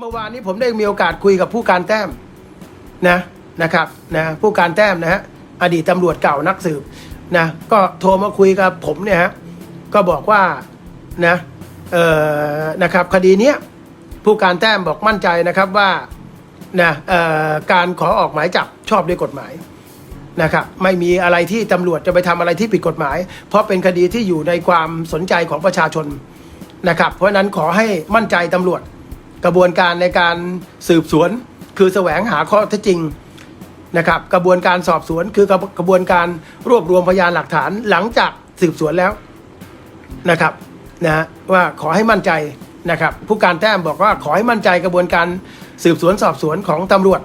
เมื่อวานนี้ผมได้มีโอกาสคุยกับผู้การแต้มนะนะครับนะผู้การแต้มนะฮะอดีตตำรวจเก่านักสืบนะก็โทรมาคุยกับผมเนี่ยฮะก็บอกว่านะเอ่อนะครับคดีเนี้ยผู้การแต้มบอกมั่นใจนะครับว่านะเอ่อการขอออกหมายจับชอบด้วยกฎหมายนะครับไม่มีอะไรที่ตำรวจจะไปทำอะไรที่ผิดกฎหมาย เพราะเป็นคดีที่อยู่ในความสนใจของประชาชนนะครับเพราะฉะนั้นขอให้มั่นใจตำรวจ กระบวนการในการสืบสวน คือแสวงหาข้อเท็จจริงนะครับ กระบวนการสอบสวนคือกระกระบวนการรวบรวมพยานหลักฐานหลังจากสืบสวนแล้วนะครับนะฮะว่าขอให้มั่นใจนะครับ ผู้การแต้มบอกว่าขอให้มั่นใจกระบวนการสืบสวนสอบสวนของตำรวจ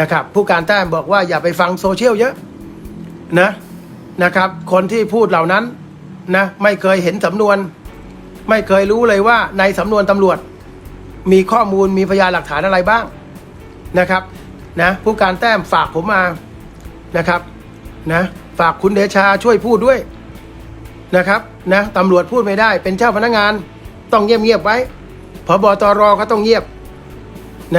นะครับ ผู้การแต้มบอกว่าอย่าไปฟังโซเชียลเยอะนะนะครับ คนที่พูดเหล่านั้นนะไม่เคยเห็นสำนวน ไม่เคยรู้เลยว่าในสำนวนตำรวจ มีข้อมูลมีพยานหลักฐานอะไรบ้างนะครับนะผู้การแต้มฝากผมมานะครับนะฝากคุณเดชาช่วยพูดด้วยนะครับนะตำรวจพูดไม่ได้เป็นเจ้าพนักงานต้องเงียบเงียบไว้พบตรก็ต้องเงียบ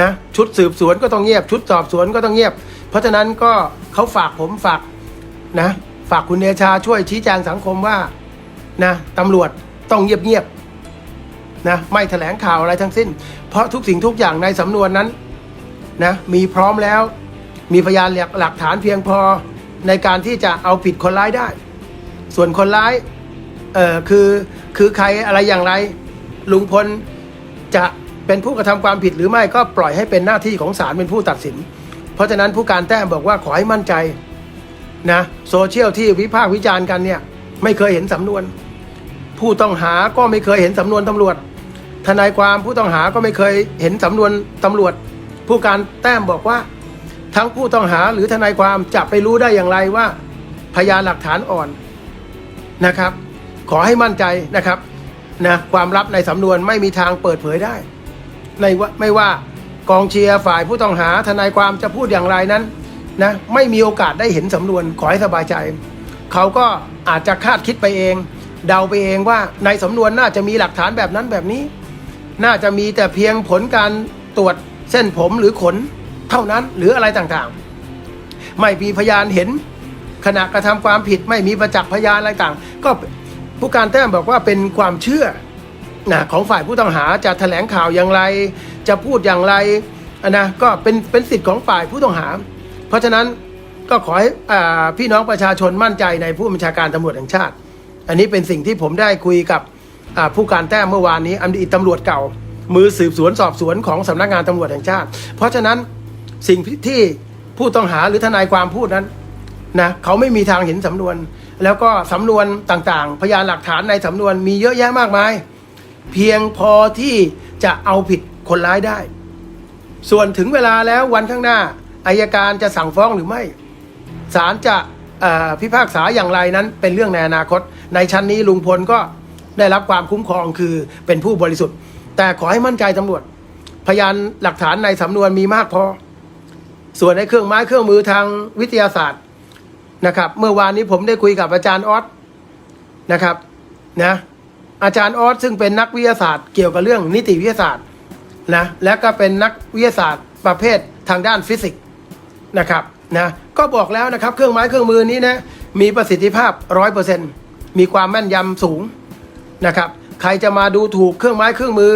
นะชุดสืบสวนก็ต้องเงียบ ชุดสอบสวนก็ต้องเงียบ เพราะฉะนั้นก็เขาฝากผมฝากนะฝากคุณเดชาช่วยชี้แจงสังคมว่านะตำรวจต้องเงียบเงียบ นะไม่แถลงข่าวอะไรทั้งสิ้น เพราะทุกสิ่งทุกอย่างในสำนวนนั้นนะมีพร้อมแล้ว มีพยานหลักหลักฐานเพียงพอในการที่จะเอาผิดคนร้ายได้ ส่วนคนร้ายเอ่อคือคือใครอะไรอย่างไร ลุงพลจะเป็นผู้กระทำความผิดหรือไม่ก็ปล่อยให้เป็นหน้าที่ของศาลเป็นผู้ตัดสิน เพราะฉะนั้นผู้การแต้มบอกว่าขอให้มั่นใจนะโซเชียลที่วิพากษ์วิจารณ์กันเนี่ยไม่เคยเห็นสำนวน ผู้ต้องหาก็ไม่เคยเห็นสำนวนตำรวจ ทนายความผู้ต้องหาก็ไม่เคยเห็นสำนวนตำรวจ ผู้การแต้มบอกว่า ทั้งผู้ต้องหาหรือทนายความจะไปรู้ได้อย่างไรว่า พยานหลักฐานอ่อนนะครับ ขอให้มั่นใจนะครับนะความลับในสำนวนไม่มีทางเปิดเผยได้ในว่าไม่ว่ากองเชียร์ฝ่ายผู้ต้องหาทนายความจะพูดอย่างไรนั้นนะไม่มีโอกาสได้เห็นสำนวนขอให้สบายใจ เขาก็อาจจะคาดคิดไปเอง เดาไปเองว่าในสำนวนน่าจะมีหลักฐานแบบนั้นแบบนี้ น่าจะมีแต่เพียงผลการตรวจเส้นผมหรือขนเท่านั้นหรืออะไรต่างๆ ไม่มีพยานเห็น ขณะกระทำความผิดไม่มีประจักษ์พยานอะไรต่างก็ผู้การแต้มบอกว่าเป็นความเชื่อนะของฝ่ายผู้ต้องหาจะแถลงข่าวอย่างไร จะพูดอย่างไรนะก็เป็นเป็นสิทธิ์ของฝ่ายผู้ต้องหา เพราะฉะนั้นก็ขอให้อ่าพี่น้องประชาชนมั่นใจในผู้บัญชาการตำรวจแห่งชาติ อันนี้เป็นสิ่งที่ผมได้คุยกับ ผู้การแต้มเมื่อวานนี้อดีตตำรวจเก่า มือสืบสวนสอบสวนของสำนักงานตำรวจแห่งชาติ เพราะฉะนั้นสิ่งที่ผู้ต้องหาหรือทนายความพูดนั้นนะเขาไม่มีทางเห็นสำนวน แล้วก็สำนวนต่างๆ พยานหลักฐานในสำนวนมีเยอะแยะมากมาย เพียงพอที่จะเอาผิดคนร้ายได้ ส่วนถึงเวลาแล้ววันข้างหน้าอายการจะสั่งฟ้องหรือไม่ศาลจะพิพากษาอย่างไรนั้นเป็นเรื่องในอนาคต ในชั้นนี้ลุงพลก็ ได้รับความคุ้มครองคือเป็นผู้บริสุทธิ์ แต่ขอให้มั่นใจตำรวจ พยานหลักฐานในสำนวนมีมากพอ ส่วนในเครื่องไม้เครื่องมือทางวิทยาศาสตร์นะครับ เมื่อวานนี้ผมได้คุยกับอาจารย์ออสนะครับนะอาจารย์ออสซึ่งเป็นนักวิทยาศาสตร์เกี่ยวกับเรื่องนิติวิทยาศาสตร์นะและก็เป็นนักวิทยาศาสตร์ประเภททางด้านฟิสิกส์นะครับนะก็บอกแล้วนะครับเครื่องไม้เครื่องมือนี้นะมีประสิทธิภาพร้อยเปอร์เซ็นมีความแม่นยำสูง นะครับ ใครจะมาดูถูกเครื่องไม้เครื่องมือ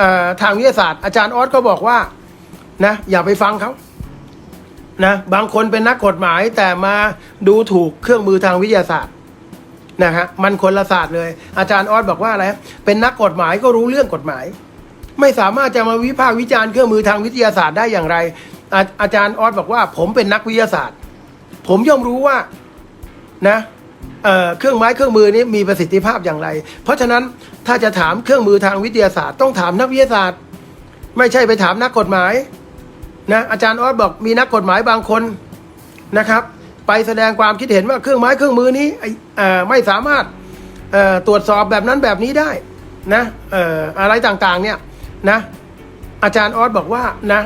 อทางวิทยาศาสตร์อาจารย์ออสก็บอกว่านะอย่าไปฟังเขานะบางคนเป็นนักกฎหมายแต่มาดูถูกเครื่องมือทางวิทยาศาสตร์นะฮะมันคนละศาสตร์เลย อาจารย์ออสบอกว่าอะไรเป็นนักกฎหมายก็รู้เรื่องกฎหมาย ไม่สามารถจะมาวิพากษ์วิจารณ์เครื่องมือทางวิทยาศาสตร์ได้อย่างไรอาอาจารย์ออสบอกว่า ผมเป็นนักวิทยาศาสตร์ ผมย่อมรู้ว่านะ เเครื่องไม้เครื่องมือนี้มีประสิทธิภาพอย่างไร เพราะฉะนั้นถ้าจะถามเครื่องมือทางวิทยาศาสตร์ ต้องถามนักวิทยาศาสตร์ ไม่ใช่ไปถามนักกฎหมายนะอาจารย์ออสบอกมีนักกฎหมายบางคนนะครับ ไปแสดงความคิดเห็นว่าเครื่องไม้เครื่องมือนี้ไม่สามารถตรวจสอบแบบนั้นแบบนี้ได้นะออะไรต่างๆเนี่ยนะอาจารย์ออสบอกว่านะ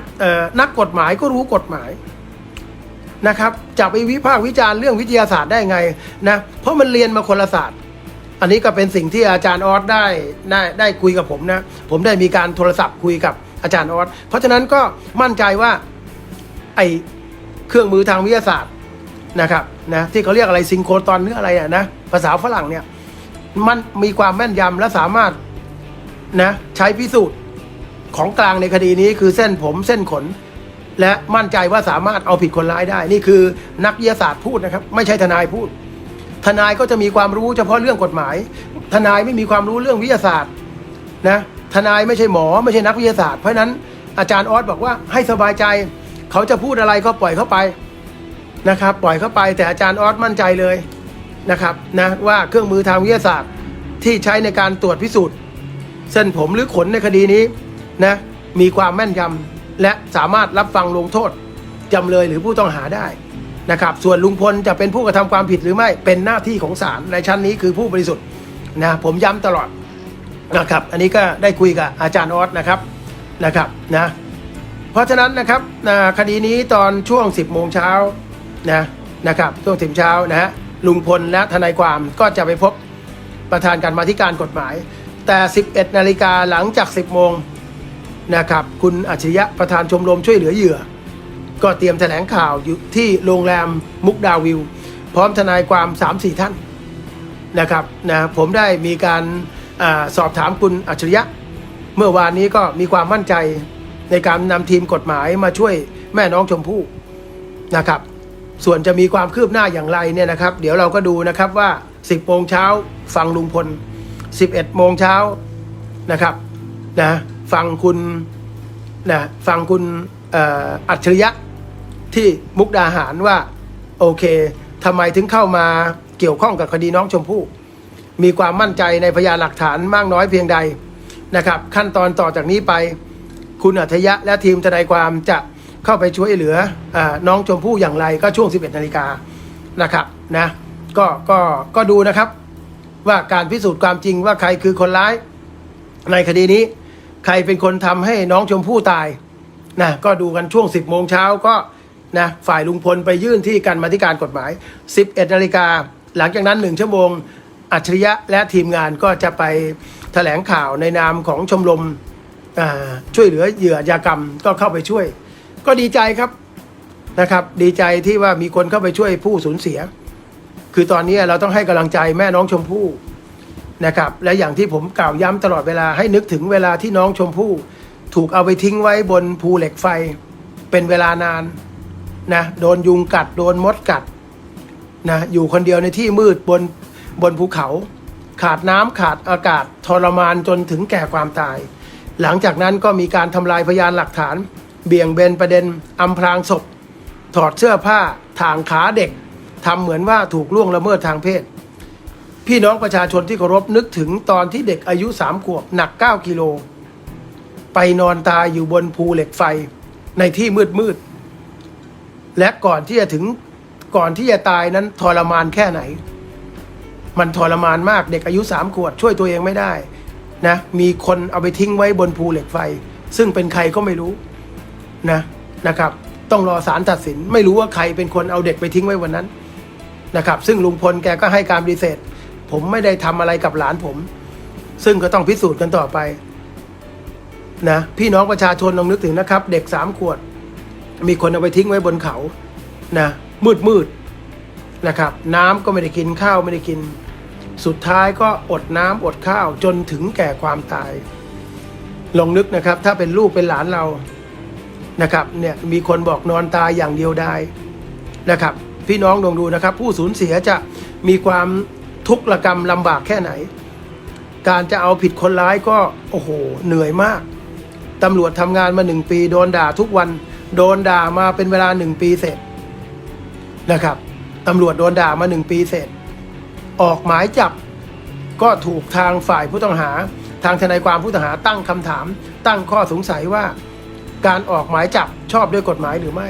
นักกฎหมายก็รู้กฎหมาย นะครับจะไปวิพากษ์วิจารณ์เรื่องวิทยาศาสตร์ได้ไงนะเพราะมันเรียนมาคนละศาสตร์ อันนี้ก็เป็นสิ่งที่อาจารย์ออสได้ได้ได้คุยกับผมนะผมได้มีการโทรศัพท์คุยกับอาจารย์ออสเพราะฉะนั้นก็มั่นใจว่าไอเครื่องมือทางวิทยาศาสตร์นะครับนะที่เขาเรียกอะไรซิงโครตอนหรืออะไรอะนะภาษาฝรั่งเนี่ยมันมีความแม่นยำและสามารถนะใช้พิสูจน์ของกลางในคดีนี้คือเส้นผมเส้นขน และมั่นใจว่าสามารถเอาผิดคนร้ายได้ นี่คือนักวิทยาศาสตร์พูดนะครับ ไม่ใช่ทนายพูด ทนายก็จะมีความรู้เฉพาะเรื่องกฎหมาย ทนายไม่มีความรู้เรื่องวิทยาศาสตร์นะทนายไม่ใช่หมอไม่ใช่นักวิทยาศาสตร์เพราะนั้นอาจารย์ออสบอกว่าให้สบายใจ เขาจะพูดอะไรก็ปล่อยเข้าไปนะครับ ปล่อยเข้าไปแต่อาจารย์ออสมั่นใจเลยนะครับนะว่าเครื่องมือทางวิทยาศาสตร์ที่ใช้ในการตรวจพิสูจน์ เส้นผมหรือขนในคดีนี้นะมีความแม่นยำ และสามารถรับฟังลงโทษจำเลยหรือผู้ต้องหาได้นะครับ ส่วนลุงพลจะเป็นผู้กระทำความผิดหรือไม่เป็นหน้าที่ของศาลในชั้นนี้คือผู้บริสุทธิ์นะผมย้ำตลอดนะครับ อันนี้ก็ได้คุยกับอาจารย์ออสนะครับนะครับนะเพราะฉะนั้นนะครับนะคดีนี้ตอนช่วง 10โมงเช้านะนะครับช่วงสิบเช้านะฮะลุงพลและทนายความก็จะไปพบประธานการมาธิการกฎหมาย แต่ 11 นาฬิกาหลังจาก 10 โมง นะครับ คุณอัจฉริยะประธานชมรมช่วยเหลือเหยื่อ ก็เตรียมแถลงข่าวอยู่ที่โรงแรมมุกดาวิว พร้อมทนายความ 3-4 ท่านนะครับนะผมได้มีการอสอบถามคุณอัจฉริยะ เมื่อวานนี้ก็มีความมั่นใจในการนำทีมกฎหมายมาช่วยแม่น้องชมพู่นะครับส่วนจะมีความคืบหน้าอย่างไรเนี่ยนะครับ เดี๋ยวเราก็ดูนะครับว่า 10โมงเช้าฟังลุงพล 11โมงเช้านะครับนะ ฟังคุณนะฟังคุณอัจฉริยะที่มุกดาหารว่า โอเคทำไมถึงเข้ามาเกี่ยวข้องกับคดีน้องชมพู่ มีความมั่นใจในพยานหลักฐานมากน้อยเพียงใดนะครับ ขั้นตอนต่อจากนี้ไป คุณอัธยะและทีมทนายความจะเข้าไปช่วยเหลืออน้องชมพู่อย่างไรก็ช่วง 11นาฬิกานะครับนะก็ก็ก็ดูนะครับว่าการพิสูจน์ความจริงว่าใครคือคนร้ายในคดีนี้ ใครเป็นคนทำให้น้องชมพู่ตายนะก็ดูกันช่วง 10โมงเช้าก็นะฝ่ายลุงพลไปยื่นที่การมาธิการกฎหมาย 11นาฬิกาหลังจากนั้น1ชั่วโมงอัจฉริยะและทีมงานก็จะไปแถลงข่าวในนามของชมรมช่วยเหลือเหยื่ออาชญากรรมก็เข้าไปช่วย ก็ดีใจครับนะครับ ดีใจที่ว่ามีคนเข้าไปช่วยผู้สูญเสีย คือตอนนี้เราต้องให้กำลังใจแม่น้องชมพู่ นะครับและอย่างที่ผมกล่าวย้ำตลอดเวลาให้นึกถึงเวลาที่น้องชมพู่ถูกเอาไปทิ้งไว้บนภูเหล็กไฟ เป็นเวลานานนะโดนยุงกัดโดนมดกัดนะอยู่คนเดียวในที่มืดบนบนภูเขา ขาดน้ำขาดอากาศทรมานจนถึงแก่ความตาย หลังจากนั้นก็มีการทำลายพยานหลักฐาน เบี่ยงเบนประเด็นอำพรางศพ ถอดเสื้อผ้าถางขาเด็กทำเหมือนว่าถูกล่วงละเมิดทางเพศ พี่น้องประชาชนที่เคารพนึกถึงตอนที่เด็กอายุสามขวบหนัก 9 กิโล ไปนอนตายอยู่บนภูเหล็กไฟในที่มืดมืด และก่อนที่จะถึงก่อนที่จะตายนั้นทรมานแค่ไหน มันทรมานมากเด็กอายุสามขวบช่วยตัวเองไม่ได้นะมีคนเอาไปทิ้งไว้บนภูเหล็กไฟ ซึ่งเป็นใครก็ไม่รู้นะนะครับ ต้องรอศาลตัดสิน ไม่รู้ว่าใครเป็นคนเอาเด็กไปทิ้งไว้วันนั้นนะครับ ซึ่งลุงพลแกก็ให้การปฏิเสธ ผมไม่ได้ทำอะไรกับหลานผม ซึ่งก็ต้องพิสูจน์กันต่อไปนะพี่น้องประชาชนลองนึกถึงนะครับ เด็กสามขวด มีคนเอาไปทิ้งไว้บนเขานะมืดมืดนะครับ น้ำก็ไม่ได้กินข้าวไม่ได้กิน สุดท้ายก็อดน้ำอดข้าวจนถึงแก่ความตาย ลองนึกนะครับ ถ้าเป็นลูกเป็นหลานเรานะครับเนี่ยมีคนบอกนอนตายอย่างเดียวได้นะครับ พี่น้องลองดูนะครับ ผู้สูญเสียจะมีความ ทุกข์ระกรรมลำบากแค่ไหน การจะเอาผิดคนร้ายก็โอ้โหเหนื่อยมากตำรวจทำงานมาหนึ่งปี โดนด่าทุกวัน โดนด่ามาเป็นเวลาหนึ่งปีเสร็จนะครับตำรวจโดนด่ามาหนึ่งปีเสร็จ ออกหมายจับก็ถูกทางฝ่ายผู้ต้องหา ทางทนายความผู้ต้องหาตั้งคำถาม ตั้งข้อสงสัยว่า การออกหมายจับชอบด้วยกฎหมายหรือไม่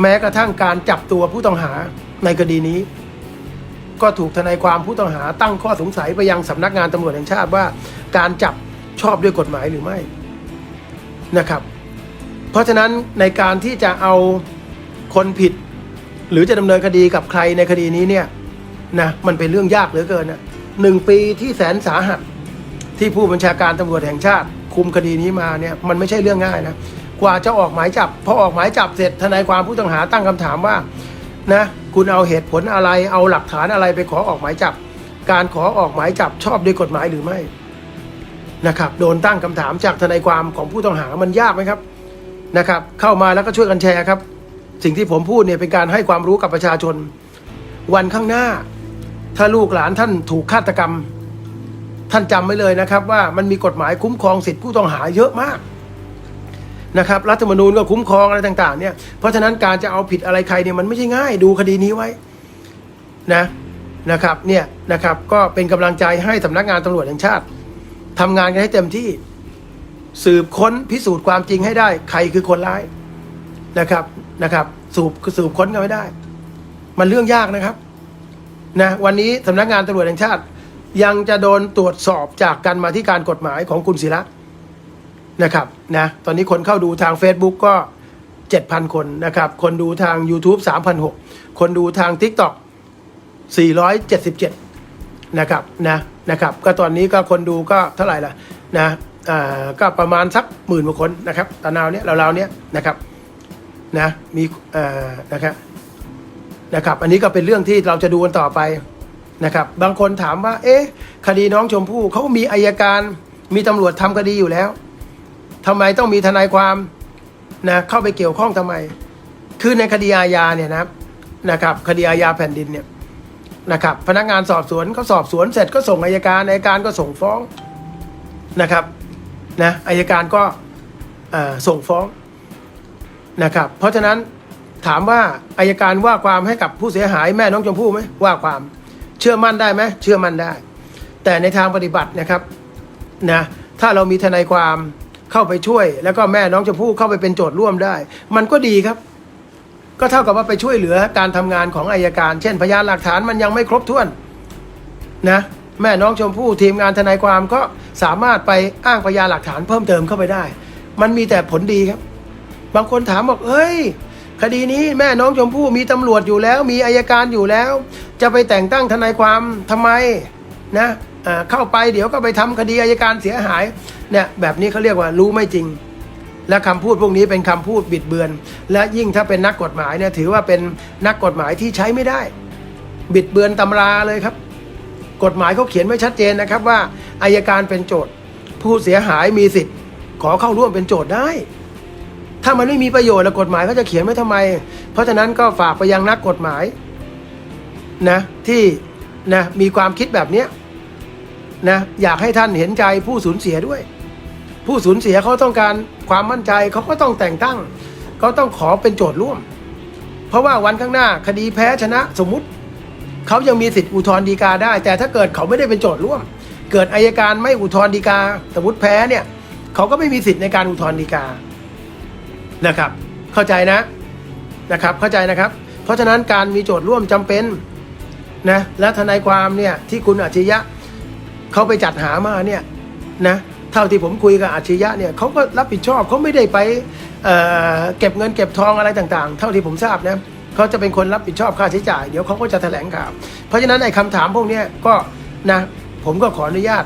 แม้กระทั่งการจับตัวผู้ต้องหาในคดีนี้ ก็ถูกทนายความผู้ต้องหาตั้งข้อสงสัยไปยังสำนักงานตำรวจแห่งชาติว่า การจับชอบด้วยกฎหมายหรือไม่นะครับ เพราะฉะนั้นในการที่จะเอาคนผิด หรือจะดำเนินคดีกับใครในคดีนี้เนี่ยนะมันเป็นเรื่องยากเหลือเกินนะหนึ่งปีที่แสนสาหัสที่ผู้บัญชาการตำรวจแห่งชาติ คุมคดีนี้มาเนี่ยมันไม่ใช่เรื่องง่ายนะกว่าจะออกหมายจับพอออกหมายจับเสร็จทนายความผู้ต้องหาตั้งคำถามว่านะ คุณเอาเหตุผลอะไร เอาหลักฐานอะไรไปขอออกหมายจับ การขอออกหมายจับชอบด้วยกฎหมายหรือไม่นะครับ โดนตั้งคำถามจากทนายความของผู้ต้องหามันยากไหมครับนะครับ เข้ามาแล้วก็ช่วยกันแชร์ครับ สิ่งที่ผมพูดเนี่ยเป็นการให้ความรู้กับประชาชน วันข้างหน้า ถ้าลูกหลานท่านถูกฆาตกรรม ท่านจำไว้เลยนะครับ ว่ามันมีกฎหมายคุ้มครองสิทธิผู้ต้องหาเยอะมาก นะครับรัฐธรรมนูญก็คุ้มครองอะไรต่าง ๆ เนี่ย เพราะฉะนั้นการจะเอาผิดอะไรใครเนี่ยมันไม่ใช่ง่ายดูคดีนี้ไว้นะนะครับเนี่ยนะครับก็เป็นกำลังใจให้สำนักงานตำรวจแห่งชาติทำงานกันให้เต็มที่สืบค้นพิสูจน์ความจริงให้ได้ ใครคือคนร้ายนะครับนะครับ สืบสืบค้นกันไม่ได้ มันเรื่องยากนะครับนะวันนี้สำนักงานตำรวจแห่งชาติ ยังจะโดนตรวจสอบจากการมาที่การกฎหมายของคุณศิระ นะครับนะตอนนี้คนเข้าดูทาง Facebook ก็ 7,000 คนนะครับ คนดูทาง YouTube 3,600คนดูทาง TikTok 477 นะครับนะนะครับ ก็ตอนนี้ก็คนดูก็เท่าไหร่ล่ะนะอ่าก็ประมาณสักหมื่นกว่าคนนะครับตอนนาวเนี้ยราวๆเนี้ยนะครับนะมีอ่อนะครับนะครับ อันนี้ก็เป็นเรื่องที่เราจะดูกันต่อไปนะครับ บางคนถามว่า เอ๊ะ คดีน้องชมพู่เขามีอายการมีตำรวจทำคดีอยู่แล้ว ทำไมต้องมีทนายความนะเข้าไปเกี่ยวข้องทำไม คือในคดีอาญาเนี่ยนะครับนะครับ คดีอาญาแผ่นดินเนี่ยนะครับ พนักงานสอบสวนเขาสอบสวนเสร็จก็ส่งอายการอายการก็ส่งฟ้องนะครับนะอายการก็ส่งฟ้องนะครับ เพราะฉะนั้นถามว่าอายการว่าความให้กับผู้เสียหายแม่น้องชมพู่ไหมว่าความเชื่อมั่นได้ไหมเชื่อมั่นได้ แต่ในทางปฏิบัตินะครับนะถ้าเรามีทนายความ เข้าไปช่วย แล้วก็แม่น้องชมพู่เข้าไปเป็นโจทย์ร่วมได้ มันก็ดีครับ ก็เท่ากับว่าไปช่วยเหลือการทำงานของอายการ เช่น พยานหลักฐานมันยังไม่ครบถ้วนนะแม่น้องชมพู่ทีมงานทนายความก็สามารถไปอ้างพยานหลักฐานเพิ่มเติมเข้าไปได้ มันมีแต่ผลดีครับ บางคนถามบอกเอ้ย คดีนี้แม่น้องชมพู่มีตำรวจอยู่แล้ว มีอายการอยู่แล้ว จะไปแต่งตั้งทนายความทำไมนะ เข้าไปเดี๋ยวก็ไปทำคดีอายการเสียหายเนี่ยแบบนี้เขาเรียกว่ารู้ไม่จริง และคำพูดพวกนี้เป็นคำพูดบิดเบือน และยิ่งถ้าเป็นนักกฎหมายเนี่ยถือว่าเป็นนักกฎหมายที่ใช้ไม่ได้ บิดเบือนตำราเลยครับ กฎหมายเขาเขียนไว้ชัดเจนนะครับว่าอายการเป็นโจทย์ ผู้เสียหายมีสิทธิ์ ขอเข้าร่วมเป็นโจทย์ได้ถ้ามันไม่มีประโยชน์แล้วกฎหมายเขาจะเขียนไว้ทำไม เพราะฉะนั้นก็ฝากไปยังนักกฎหมายนะที่นะมีความคิดแบบเนี้ย นะอยากให้ท่านเห็นใจผู้สูญเสียด้วย ผู้สูญเสียเขาต้องการความมั่นใจเขาก็ต้องแต่งตั้งเขาต้องขอเป็นโจทย์ร่วม เพราะว่าวันข้างหน้าคดีแพ้ชนะสมมุติเขายังมีสิทธิ์อุทธรณ์ฎีกาได้ แต่ถ้าเกิดเขาไม่ได้เป็นโจทย์ร่วม เกิดอายการไม่อุทธรณ์ฎีกา สมมติแพ้เนี่ยเขาก็ไม่มีสิทธิ์ในการอุทธรณ์ฎีกานะครับ เข้าใจนะนะครับ เข้าใจนะครับ เพราะฉะนั้นการมีโจทย์ร่วมจำเป็นนะและทนายความเนี่ยที่คุณอัจฉริยะ เขาไปจัดหามาเนี่ยนะเท่าที่ผมคุยกับอัจฉริยะเนี่ยเขาก็รับผิดชอบเขาไม่ได้ไปเเก็บเงินเก็บทองอะไรต่างๆ เท่าที่ผมทราบนะเขาจะเป็นคนรับผิดชอบค่าใช้จ่ายเดี๋ยวเขาก็จะแถลงข่าวเพราะฉะนั้นไอ้คำถามพวกนี้ก็นะผมก็ขออนุญาต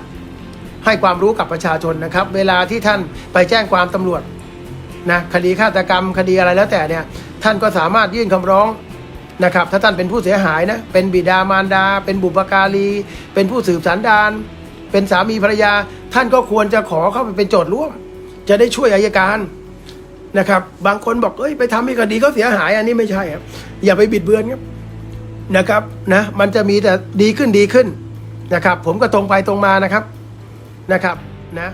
ให้ความรู้กับประชาชนนะครับ เวลาที่ท่านไปแจ้งความตำรวจนะคดีฆาตกรรมคดีอะไรแล้วแต่เนี่ยท่านก็สามารถยื่นคำร้อง นะครับ ถ้าท่านเป็นผู้เสียหายนะ เป็นบิดามารดา เป็นบุปการี เป็นผู้สืบสันดาน เป็นสามีภรรยา ท่านก็ควรจะขอเข้าไปเป็นโจทย์ร่วม จะได้ช่วยอายการนะครับ บางคนบอก เอ้ย ไปทำให้คดีเขาเสียหาย อันนี้ไม่ใช่ครับ อย่าไปบิดเบือนครับนะครับ นะ มันจะมีแต่ดีขึ้นดีขึ้นนะครับ ผมก็ตรงไปตรงมานะครับ นะครับ นะ